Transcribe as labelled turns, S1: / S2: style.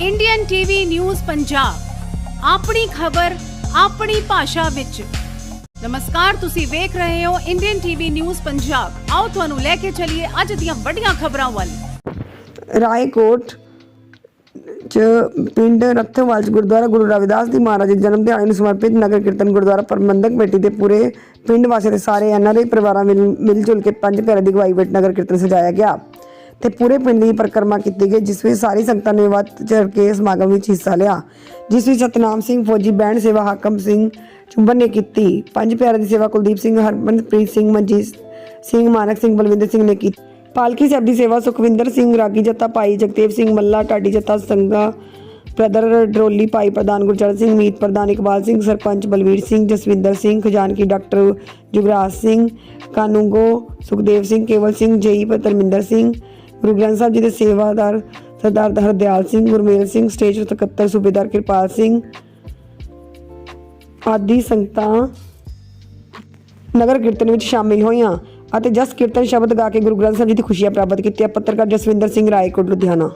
S1: Indian TV news Punjab ਆਪਣੀ ਖਬਰ, ਆਪਣੀ ਭਾਸ਼ਾ ਵਿੱਚ। ਨਮਸਕਾਰ, ਤੁਸੀਂ ਵੇਖ ਰਹੇ ਹੋ ਇੰਡੀਅਨ ਟੀਵੀ ਨਿਊਜ਼ ਪੰਜਾਬ ਆਓ ਤੁਹਾਨੂੰ ਲੈ ਕੇ ਚੱਲੀਏ ਅੱਜ ਦੀਆਂ ਵੱਡੀਆਂ ਖਬਰਾਂ ਵੱਲ।
S2: ਰਾਏਕੋਟ ਚ ਪਿੰਡ ਰੱਥੋਵਾਲ ਚ ਗੁਰਦੁਆਰਾ ਗੁਰੂ ਰਵਿਦਾਸ ਦੀ ਮਹਾਰਾਜ ਦੇ ਜਨਮ ਦਿਹਾੜੇ ਨੂੰ ਸਮਰਪਿਤ ਨਗਰ ਕੀਰਤਨ ਗੁਰਦੁਆਰਾ ਪ੍ਰਬੰਧਕ ਕਮੇਟੀ ਦੇ ਪੂਰੇ ਪਿੰਡ ਵਾਸੀਆਂ ਦੇ ਸਾਰੇ ਐਨਆਰਆਈ ਪਰਿਵਾਰਾਂ ਮਿਲ ਮਿਲ ਜੁਲ ਕੇ ਪੰਜ ਪਿਆਰੇ ਦੀ ਅਗਵਾਈ ਵਿੱਚ ਨਗਰ ਕੀਰਤਨ ਸਜਾਇਆ ਗਿਆ। ਤੇ ਪੂਰੇ ਪਿੰਡ ਦੀ ਪਰਿਕਰਮਾ ਕੀਤੀ ਗਈ, ਜਿਸ ਵਿੱਚ ਸਾਰੀ ਸੰਗਤਾਂ ਨੇ ਵੱਧ ਚੜ੍ਹ ਕੇ ਸਮਾਗਮ ਵਿੱਚ ਹਿੱਸਾ ਲਿਆ। ਜਿਸ ਵਿੱਚ ਸਤਨਾਮ ਸਿੰਘ ਫੌਜੀ ਬੈਂਡ ਸੇਵਾ ਹਾਕਮ ਸਿੰਘ ਚੁੰਬਨ ਨੇ ਕੀਤੀ। ਪੰਜ ਪਿਆਰੇ ਦੀ ਸੇਵਾ ਕੁਲਦੀਪ ਸਿੰਘ, ਹਰਮਨਪ੍ਰੀਤ ਸਿੰਘ, ਮਨਜੀਤ ਸਿੰਘ, ਮਾਨਕ ਸਿੰਘ, ਬਲਵਿੰਦਰ ਸਿੰਘ ਨੇ ਕੀਤੀ। ਪਾਲਕੀ ਸਾਹਿਬ ਦੀ ਸੇਵਾ ਸੁਖਵਿੰਦਰ ਸਿੰਘ, ਰਾਗੀ ਜੱਤਾ ਭਾਈ ਜਗਤੇਵ ਸਿੰਘ, ਮੱਲਾ ਢਾਡੀ ਜੱਤਾ ਸੰਗਾ ਬ੍ਰਦਰ ਡਰੋਲੀ ਭਾਈ ਪ੍ਰਧਾਨ ਗੁਰਚਰਨ ਸਿੰਘ, ਮੀਤ ਪ੍ਰਧਾਨ ਇਕਬਾਲ ਸਿੰਘ, ਸਰਪੰਚ ਬਲਵੀਰ ਸਿੰਘ, ਜਸਵਿੰਦਰ ਸਿੰਘ, ਖਜ਼ਾਨਕੀ ਡਾਕਟਰ ਜੁਗਰਾਜ ਸਿੰਘ, ਕਾਨੂੰਗੋ ਸੁਖਦੇਵ ਸਿੰਘ, ਕੇਵਲ ਸਿੰਘ ਜਈ ਧਰਮਿੰਦਰ ਸਿੰਘ ਗੁਰੂ ਗ੍ਰੰਥ ਸਾਹਿਬ ਜੀ ਦੇ ਸੇਵਾਦਾਰ ਸਰਦਾਰ ਹਰਦਿਆਲ ਸਿੰਘ, ਗੁਰਮੇਲ ਸਿੰਘ, ਸਟੇਜ ਸਕੱਤਰ ਸੂਬੇਦਾਰ ਕਿਰਪਾਲ ਸਿੰਘ, ਆਦਿ ਸੰਗਤਾਂ ਨਗਰ ਕੀਰਤਨ ਵਿੱਚ ਸ਼ਾਮਿਲ ਹੋਈਆਂ ਅਤੇ ਜਸ ਕੀਰਤਨ ਸ਼ਬਦ ਗਾ ਕੇ ਗੁਰੂ ਗ੍ਰੰਥ ਸਾਹਿਬ ਜੀ ਦੀ ਖੁਸ਼ੀਆਂ ਪ੍ਰਾਪਤ ਕੀਤੀਆਂ। ਪੱਤਰਕਾਰ ਜਸਵਿੰਦਰ ਸਿੰਘ ਰਾਏਕੋਟ, ਲੁਧਿਆਣਾ।